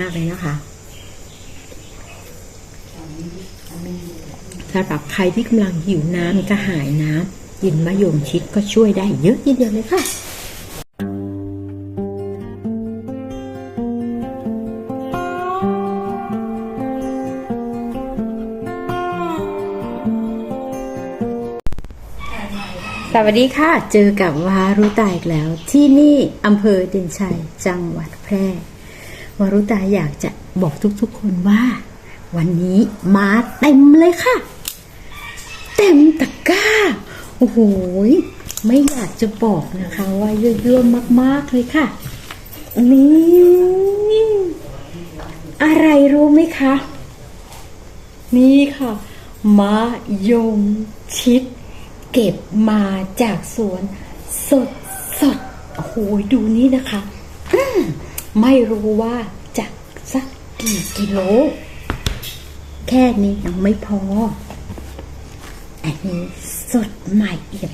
มากเลยนะคะสำหรับใครที่กำลังหิวน้ำกระหายน้ำกินมะยมชิดก็ช่วยได้เยอะทีเดียวเลยค่ะสวัสดีค่ะ เจอกับวารุตาอีกแล้ว ที่นี่อำเภอเด่นชัย จังหวัดแพร่ วรุตาอยากจะบอกทุกๆคนว่า วันนี้มาเต็มเลยค่ะ เต็มตะกร้า โอ้โหไม่อยากจะบอกนะคะว่าเยอะๆมากๆเลยค่ะ นี่อะไรรู้ไหมคะ นี่ค่ะมะยมชิด เก็บมาจากสวน สดสดโอ้โหดูนี่นะคะ อื ไม่รู้ว่าจะสักกี่กิโล แค่นี้ยังไม่พอ อันนี้สดใหม่เอี่ยม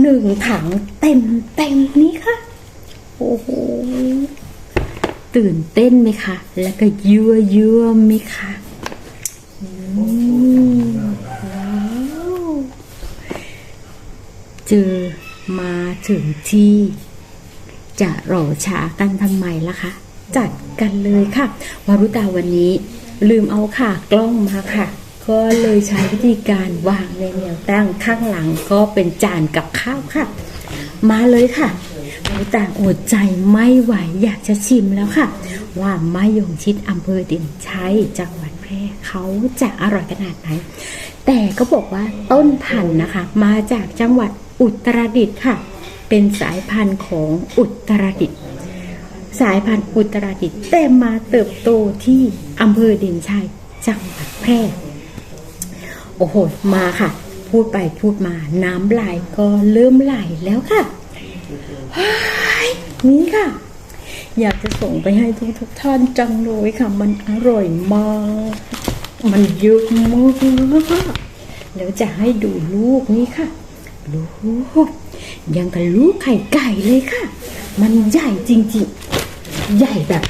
หนึ่งถังเต็มเต็มนี้ค่ะ โอ้โห ตื่นเต้นไหมคะ แล้วก็ยั่วยั่วไหมคะเจอมาถึงที่ จะรอช้ากันทำไมล่ะคะ จัดกันเลยค่ะ วารุตาวันนี้ลืมเอาค่ะ กล้องมาค่ะ ก็เลยใช้วิธีการวางในแนวตั้งข้างหลังก็เป็นจานกับข้าวค่ะ มาเลยค่ะวารุตาอดใจไม่ไหวอยากจะชิมแล้วค่ะ ว่ามะยงชิดอำเภอด่นชัยจังหวัดแพร่เขาจะอร่อยขนาดไหนแต่ก็บอกว่าต้นพันธุ์นะคะ มาจากจังหวัดอุตรดิตถ์ค่ะ เป็นสายพันธุ์ของอุตรดิตถ์สายพันธุ์อุตรดิตถ์แต่มาเติบโตที่อำเภอเด่นชัยจังหวัดแพร่โอ้โหมาค่ะ พูดไปพูดมาน้ำไหลก็เริ่มไหลแล้วค่ะนี่ค่ะ อยากจะส่งไปให้ทุกทุกท่านจังเลยค่ะ มันอร่อยมาก มันเยอะมากแล้วจะให้ดูลูกนี่ค่ะ ลูก ยังกับลูกไข่ไก่เลยค่ะ มันใหญ่จริงๆ ใหญ่แบบ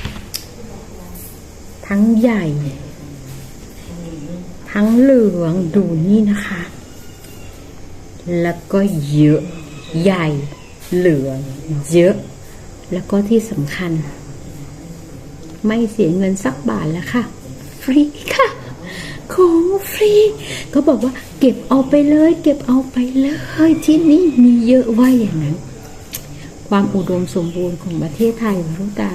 ทั้งใหญ่ ทั้งเหลืองดูนี่นะคะ แล้วก็เยอะ ใหญ่ เหลือง เยอะ แล้วก็ที่สำคัญ ไม่เสียเงินสักบาทแล้วค่ะ ฟรีค่ะ ของฟรีก็บอกว่าเก็บเอาไปเลย เก็บเอาไปเลยที่นี่มีเยอะว่าอย่างนั้น ความอุดมสมบูรณ์ของประเทศไทยวรุตา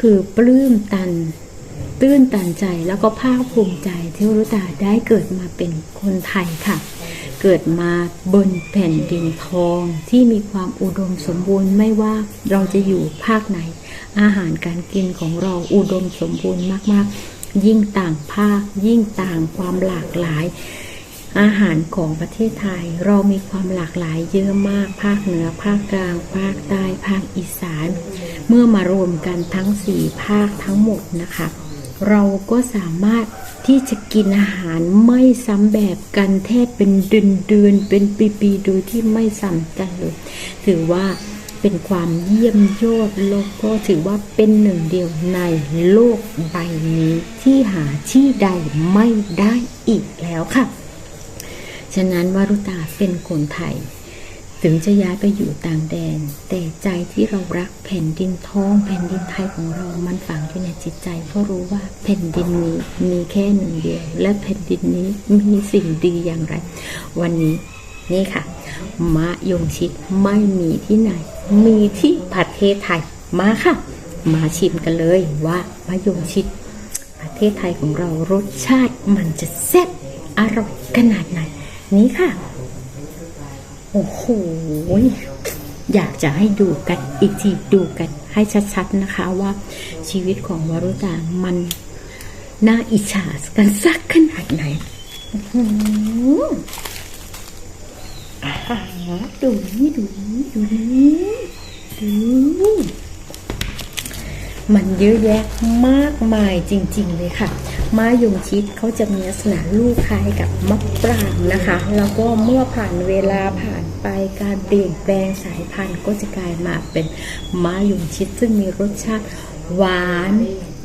คือปลื้มตัน ตื้นตันใจแล้วก็ภาคภูมิใจที่วรุตาได้เกิดมาเป็นคนไทยค่ะเกิดมาบนแผ่นดินทองที่มีความอุดมสมบูรณ์ไม่ว่าเราจะอยู่ภาคไหน อาหารการกินของเราอุดมสมบูรณ์มาก ๆ ยิ่งต่างภาค ยิ่งต่างความหลากหลาย อาหารของประเทศไทย เรามีความหลากหลายเยอะมาก ภาคเหนือ ภาคกลาง ภาคใต้ ภาคอีสาน เมื่อมารวมกันทั้งสี่ภาคทั้งหมดนะคะ เราก็สามารถที่จะกินอาหารไม่ซ้ำแบบกันแทบเป็นเดือนเดือนเป็นปีๆโดยที่ไม่ซ้ำกันเลย ถือว่า เป็นความเยี่ยมยอดแล้วก็ถือว่าเป็นหนึ่งเดียวในโลกใบนี้ที่หาที่ใดไม่ได้อีกแล้วค่ะ ฉะนั้นวารุตาเป็นคนไทย ถึงจะย้ายไปอยู่ต่างแดน แต่ใจที่เรารักแผ่นดินท้องแผ่นดินไทยของเรามันฝังอยู่ในจิตใจ เพราะรู้ว่าแผ่นดินนี้มีแค่หนึ่งเดียว และแผ่นดินนี้มีสิ่งดีอย่างไร วันนี้ นี่ค่ะ มะยงชิดไม่มีที่ไหน มีที่ประเทศไทยมาค่ะ มาชิมกันเลยว่ามะยงชิด ประเทศไทยของเรารสชาติมันจะแซ่บอร่อยขนาดไหน นี่ค่ะ โอ้โหอยากจะให้ดูกันอีกทีดูกันให้ชัดๆนะคะว่าชีวิตของวรุตามันน่าอิจฉากันสักขนาดไหน ดูนี่ดูนี่ดูนี่ดูมันเยอะแยะมากมายจริง ๆ เลยค่ะมายงชิดเขาจะมีลักษณะลูกคล้ายกับมะปรางนะคะ แล้วก็เมื่อผ่านเวลาผ่านไปการเปลี่ยนแปลงสายพันธุ์ก็จะกลายมาเป็นมายงชิดซึ่งมีรสชาติ หวาน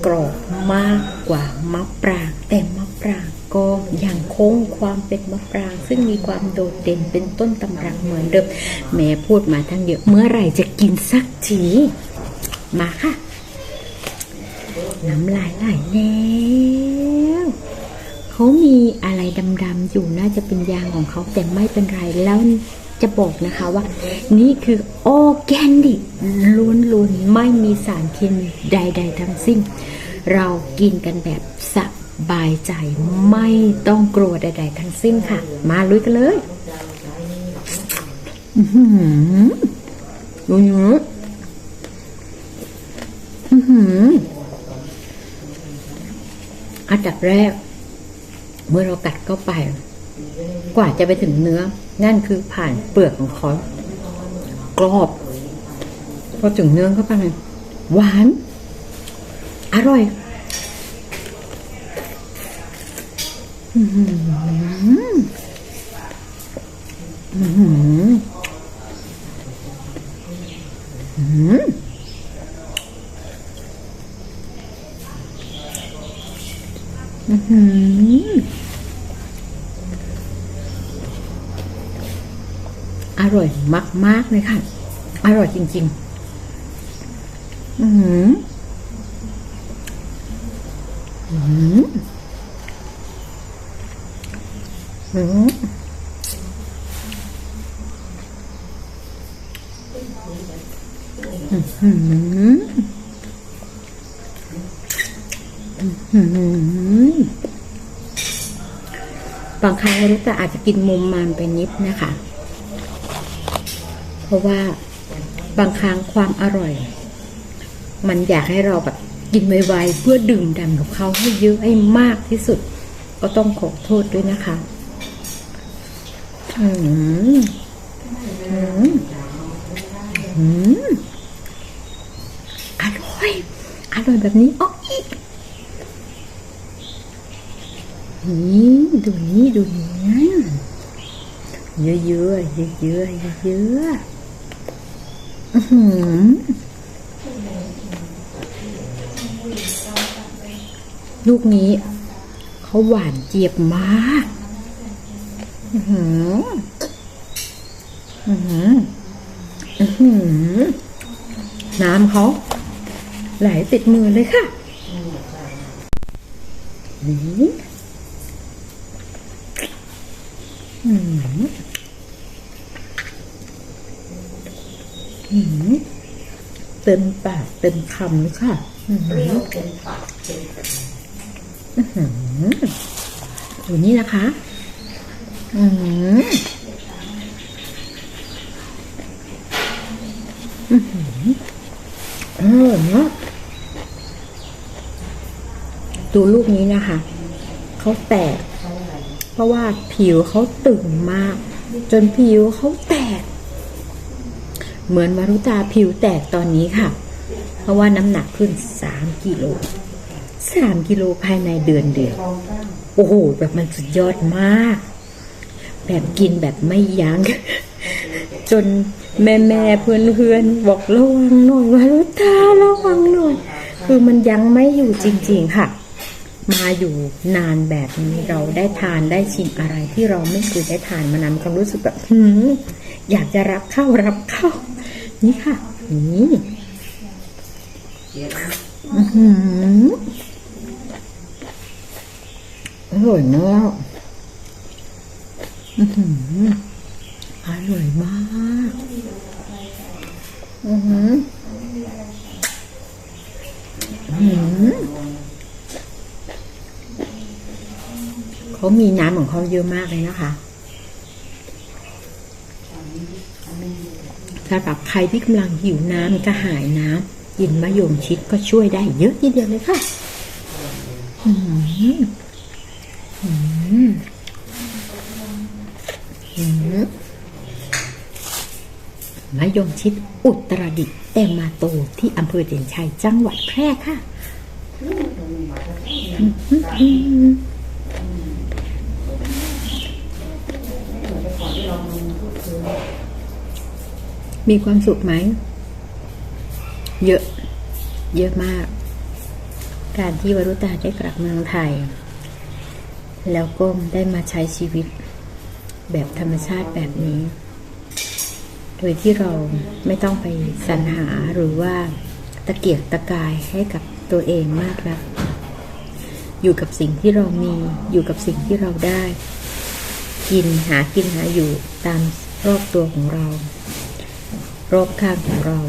กรอบมากกว่ามะปราง แต่มะปรางก็ยังคงความเป็นมะปราง ซึ่งมีความโดดเด่นเป็นต้นตำรับเหมือนเดิมแม่พูดมาทั้งเยอะเมื่อไหร่จะกินสักทีมาค่ะ น้ำลายไหลแล้วเขามีอะไรดำๆอยู่น่าจะเป็นยางของเขาแต่ไม่เป็นไรแล้ว จะบอกนะคะว่า นี่คือออแกนิกล้วนๆ ไม่มีสารเคมีใด ๆ ทั้งสิ้น เรากินกันแบบสบายใจไม่ต้องกลัวใด ๆ ทั้งสิ้นค่ะ มาลุยกันเลยอือหือดูเนื้ออือหืออันดับแรก เมื่อเรากัดเข้าไป กว่าจะไปถึงเนื้อ นั่นคือผ่านเปลือกของเขากรอบพอถึงเนื้อเข้าไปหวาน อร่อยอื้อ ร่อยมากๆเลยค่ะ อร่อยจริง ๆ อือหืออือหืออือหืออื้อหืออืมบางครั้งรุตาอาจจะกินมุมมามไปนิดนะคะ เพราะว่าบางครั้งความอร่อย มันอยากให้เราแบบกินไวๆเพื่อดื่มด่ำกับเขาให้เยอะให้มากที่สุด ก็ต้องขอโทษด้วยนะคะ อืมอืมอืมอร่อย อร่อยแบบนี้อ๋ออีกนี่ดูนี่ดูนี่เยอะๆเยอะๆเยอะๆเยอะๆอื้อหือ ลูกนี้ เขาหวานเจี๊ยบมากอือหืออือหืออือหือ น้ำเขาไหลติดมือเลยค่ะนี่อืมอื เต็มปากเต็มคำเลยค่ะอืมอื้อหือดูนี่นะคะ อืมอือหืออร่อยมากดูลูกนี้นะคะ เขาแตก เพราะว่าผิวเขาตึงมาก จนผิวเขาแตก เหมือนมารุตาผิวแตกตอนนี้ค่ะ เพราะว่าน้ำหนักขึ้นสามกิโลสามกิโลภายในเดือนเดียว โอ้โห แบบมันสุดยอดมาก แบบกินแบบไม่ยัง้ง จนแม่แม่เพื่อนเพื่อนๆบอกระวังหน่อยมารุตาระวังหน่อย คือมันยังไม่อยู่จริง ๆ ค่ะ มาอยู่นานแบบนี้เราได้ทานได้ชิมอะไรที่เราไม่เคยได้ทานมานานความรู้สึกแบบอยากจะรับเข้ารับเข้า นี่ค่ะ นี่อื้อหืออร่อยมากอื้อหืออร่อยมากอือหืออื้อหือเขามีน้ำของเขาเยอะมากเลยนะคะ สำหรับใครที่กำลังหิวน้ำกระหายน้ำกินมะยงชิดก็ช่วยได้เยอะทีเดียวเลยค่ะอืมอืมอืมมะยงชิดอุตรดิตถ์แต่มาโตที่อำเภอเด่นชัยจังหวัดแพร่ค่ะอ มีความสุขไหม เยอะ เยอะมาก การที่วรุตาได้กลับเมืองไทย แล้วก็ได้มาใช้ชีวิต แบบธรรมชาติแบบนี้ โดยที่เราไม่ต้องไปสรรหาหรือว่าตะเกียกตะกายให้กับตัวเองมากนักอยู่กับสิ่งที่เรามี อยู่กับสิ่งที่เราได้ กินหากินหาอยู่ตามรอบตัวของเรา รอบข้างของเรา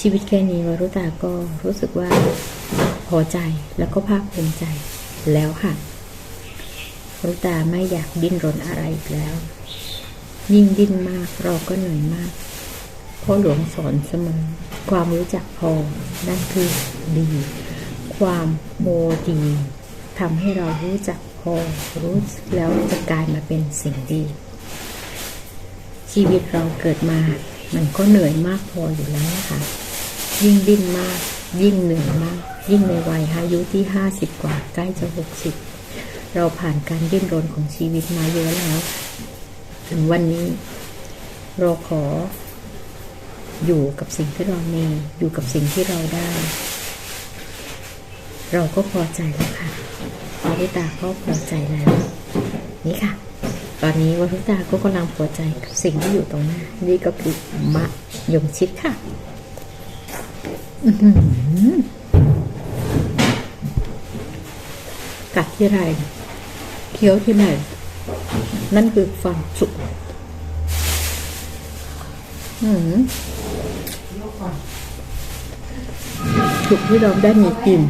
ชีวิตแค่นี้วรุตาก็รู้สึกว่าพอใจแล้วก็ภาคภูมิใจแล้วค่ะวรุตาไม่อยากดิ้นรนอะไรอีกแล้ว ยิ่งดิ้นมากเราก็เหนื่อยมากเพราะหลวงสอนเสมอความรู้จักพอนั่นคือดี ความโมดีทำให้เรารู้จักพอรู้แล้วจะกลายมาเป็นสิ่งดี ชีวิตเราเกิดมา มันก็เหนื่อยมากพออยู่แล้วนะคะ ยิ่งดิ้นมาก ยิ่งเหนื่อยมาก ยิ่งในวัยอายุที่ห้าสิบกว่าใกล้จะหกสิบเราผ่านการดิ้นรนของชีวิตมาเยอะแล้ว ถึงวันนี้ เราขอ อยู่กับสิ่งที่เรามีอยู่กับสิ่งที่เราได้ เราก็พอใจแล้วค่ะวรุตาก็พอใจแล้ว นี่ค่ะ ตอนนี้วรุตาก็กำลังพอใจกับสิ่งที่อยู่ตรงหน้า นี่ก็คือมะยมชิดค่ะกัดที่ไรเคี้ยวที่ไหนนั่นคือความสุขอืมสุขที่เราได้มีกิน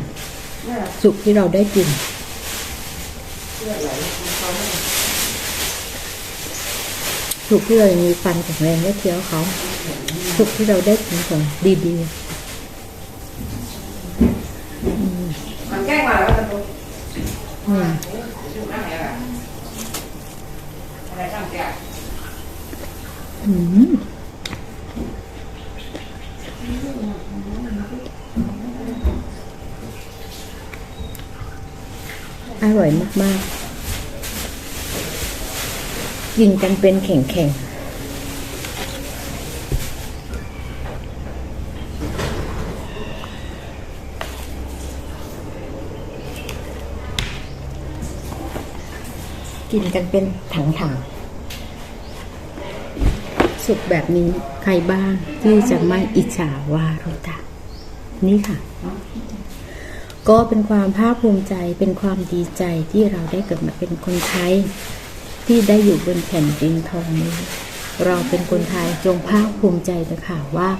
สุขที่เราได้กิน สุขที่เรามีฟันแข็งแรงได้เคี้ยวเขาสุขที่เราได้กินของดีมันแก้งมาแล้วจะปุ๊บๆอืมอยู่นั่นไงล่ะอะไรช่างแกอืมอร่อยมากๆ กินกันเป็นแข่งๆกินกันเป็นถังๆ สุขแบบนี้ใครบ้างที่จะไม่อิจฉาวารุตะนี่ค่ะ ก็เป็นความภาคภูมิใจเป็นความดีใจที่เราได้เกิดมาเป็นคนไทย ที่ได้อยู่บนแผ่นดินทองนี้ เราเป็นคนไทยจงภาคภูมิใจนะคะว่า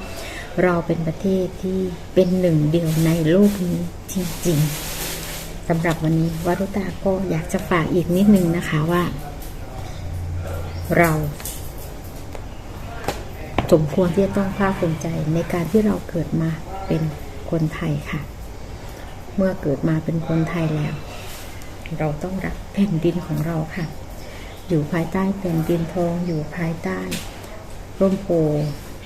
เราเป็นประเทศที่เป็นหนึ่งเดียวในโลกนี้จริงๆสำหรับวันนี้วารุตาก็อยากจะฝากอีกนิดนึงนะคะว่า เราสมควรที่จะต้องภาคภูมิใจในการที่เราเกิดมาเป็นคนไทยค่ะ เมื่อเกิดมาเป็นคนไทยแล้ว เราต้องรักแผ่นดินของเราค่ะ อยู่ภายใต้แผ่นดินทองอยู่ภายใต้ ร่มโพ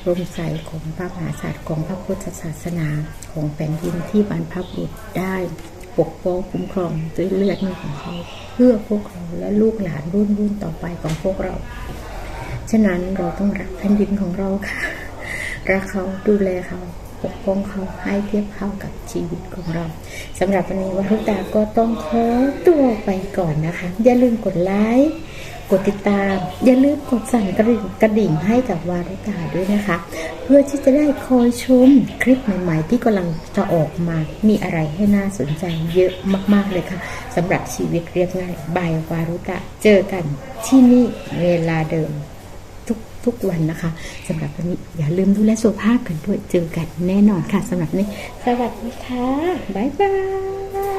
ร่มใสของพระมหากษัตริย์ของพระพุทธศาสนาของแผ่นดินที่บรรพบุรุษได้ปกป้องคุ้มครองด้วยเลือดเนื้อของเขา เพื่อพวกเราและลูกหลานรุ่นรุ่นต่อไปของพวกเรา ฉะนั้นเราต้องรักแผ่นดินของเราค่ะรักเขาดูแลเขาปกป้องเขาให้เทียบเท่ากับชีวิตของเราสำหรับวันนี้วัทุตาก็ต้องขอตัวไปก่อนนะคะ อย่าลืมกดไลค์ กดติดตาม อย่าลืมกดสั่นกระดิ่งกระดิ่งให้กับวารุตาด้วยนะคะ เพื่อที่จะได้คอยชมคลิปใหม่ๆ ที่กำลังจะออกมา มีอะไรให้น่าสนใจเยอะมากๆเลยค่ะสำหรับชีวิตเรียบง่ายบายวารุตะ เจอกันที่นี่เวลาเดิมทุกทุกวันนะคะสำหรับวันนี้อย่าลืมดูแลสุขภาพกันด้วยเจอกันแน่นอนค่ะสำหรับนนี้ สวัสดีค่ะบ๊ายบาย